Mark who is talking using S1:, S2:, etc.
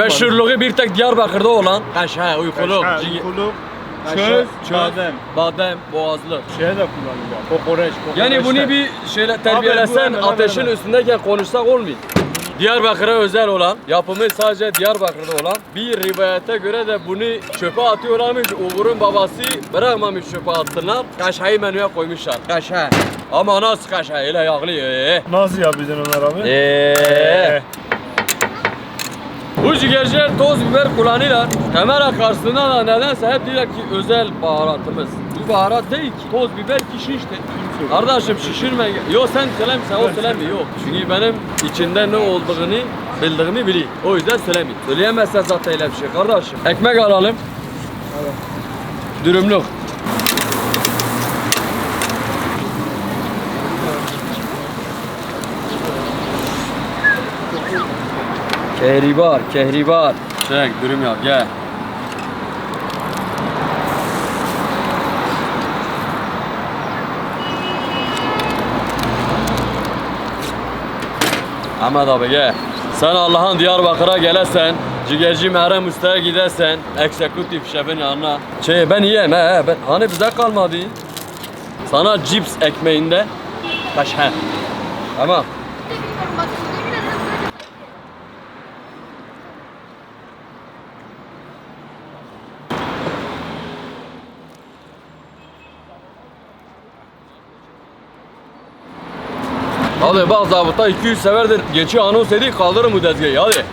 S1: Meşhurluğu bir tek Diyarbakır'da olan Kaşa, uykuluk,
S2: Kaşar,
S1: cigi-
S2: uykuluk,
S1: Kaşa,
S2: çöz,
S1: çöz,
S2: badem.
S1: badem, boğazlı.
S2: Şeye de kullanılıyor. Kokoreç, kokoreç.
S1: Yani bunu bir şöyle terbiyelesen
S2: hemen,
S1: ateşin
S2: hemen.
S1: üstündeyken konuşsak olmuyor. Diyarbakır'a özel olan, yapımı sadece Diyarbakır'da olan bir rivayete göre de bunu çöpe atıyorlarmış. Uğur'un babası bırakmamış çöpe atsınlar. Kaşayı menüye koymuşlar. Kaşa. Ama nasıl kaşa? Öyle yağlı. Ee.
S2: Nasıl yapacaksın Ömer abi?
S1: Ee. Bu ciğerciler toz biber kullanıyorlar. Kamera karşısında da nedense hep diyorlar ki özel baharatımız. Bu baharat değil ki. Toz biber kişi işte. Kardeşim şişirme. Yok sen söyleme sen o söyleme. Yok. Çünkü benim içinde ne olduğunu bildiğimi biliyorum. O yüzden söylemiyorum. Söyleyemezsen zaten öyle bir şey kardeşim. Ekmek alalım. Dürümlük. Kehribar, kehribar. Çek, dürüm yap, gel. Ahmet abi gel. Sen Allah'ın Diyarbakır'a gelesen, cigerci Meryem Usta'ya gidersen, eksekutif şefin yanına. Şey ben yiyeyim he, ben, hani bize kalmadı. Sana cips ekmeğinde kaş he. Tamam. Hadi bak zabıta 200 severdir. Geçi anons edip kaldırın bu tezgahı hadi.